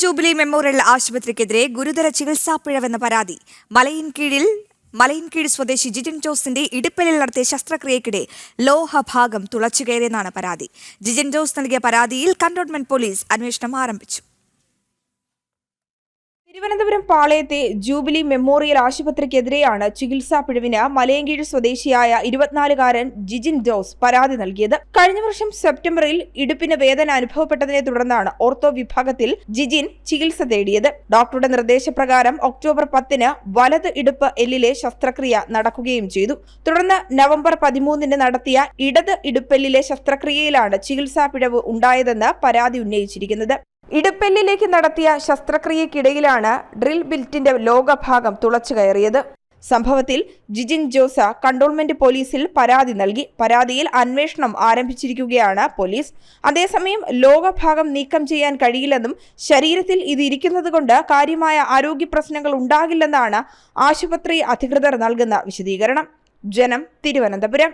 Jubilee memorial ആശുപത്രിക്കെതിരെ ഗുരുതര ചികിത്സാ പിഴവെന്ന പരാതി. മലയിൻ മലയിൻകീഴിൽ മലയിൻകീഴ് സ്വദേശി ജിജിൻ ജോസിന്റെ ഇടുപ്പലിൽ നടത്തിയ ശസ്ത്രക്രിയക്കിടെ ലോഹഭാഗം തുളച്ചുകയറിയെന്നാണ് പരാതി. ജിജിൻ ജോസ് നൽകിയ പരാതിയിൽ കന്റോൺമെന്റ് പോലീസ് അന്വേഷണം ആരംഭിച്ചു. തിരുവനന്തപുരം പാളയത്തെ ജൂബിലി മെമ്മോറിയൽ ആശുപത്രിക്കെതിരെയാണ് ചികിത്സാ പിഴവിന് മലയങ്കീഴ് സ്വദേശിയായ ഇരുപത്തിനാലുകാരൻ ജിജിൻ ജോസ് പരാതി നൽകിയത്. കഴിഞ്ഞ വർഷം സെപ്റ്റംബറിൽ ഇടുപ്പിന് വേദന അനുഭവപ്പെട്ടതിനെ തുടർന്നാണ് ഓർത്തോ വിഭാഗത്തിൽ ജിജിൻ ചികിത്സ തേടിയത്. ഡോക്ടറുടെ നിർദ്ദേശപ്രകാരം ഒക്ടോബർ പത്തിന് വലത് ഇടുപ്പ് എല്ലിലെ ശസ്ത്രക്രിയ നടക്കുകയും ചെയ്തു. തുടർന്ന് നവംബർ പതിമൂന്നിന് നടത്തിയ ഇടത് ഇടുപ്പെല്ലിലെ ശസ്ത്രക്രിയയിലാണ് ചികിത്സാ പിഴവ് ഉണ്ടായതെന്ന് പരാതി ഉന്നയിച്ചിരിക്കുന്നത്. ഇടുപ്പെല്ലിലേക്ക് നടത്തിയ ശസ്ത്രക്രിയക്കിടയിലാണ് ഡ്രിൽ ബിൽറ്റിന്റെ ലോകഭാഗം തുളച്ചു കയറിയത്. സംഭവത്തിൽ ജിജിൻ ജോസ കണ്ടോൺമെന്റ് പോലീസിൽ പരാതി നൽകി. പരാതിയിൽ അന്വേഷണം ആരംഭിച്ചിരിക്കുകയാണ് പോലീസ്. അതേസമയം ലോകഭാഗം നീക്കം ചെയ്യാൻ കഴിയില്ലെന്നും ശരീരത്തിൽ ഇത് ഇരിക്കുന്നതുകൊണ്ട് കാര്യമായ ആരോഗ്യ പ്രശ്നങ്ങൾ ഉണ്ടാകില്ലെന്നാണ് ആശുപത്രി അധികൃതർ നൽകുന്ന വിശദീകരണം. ജനം തിരുവനന്തപുരം.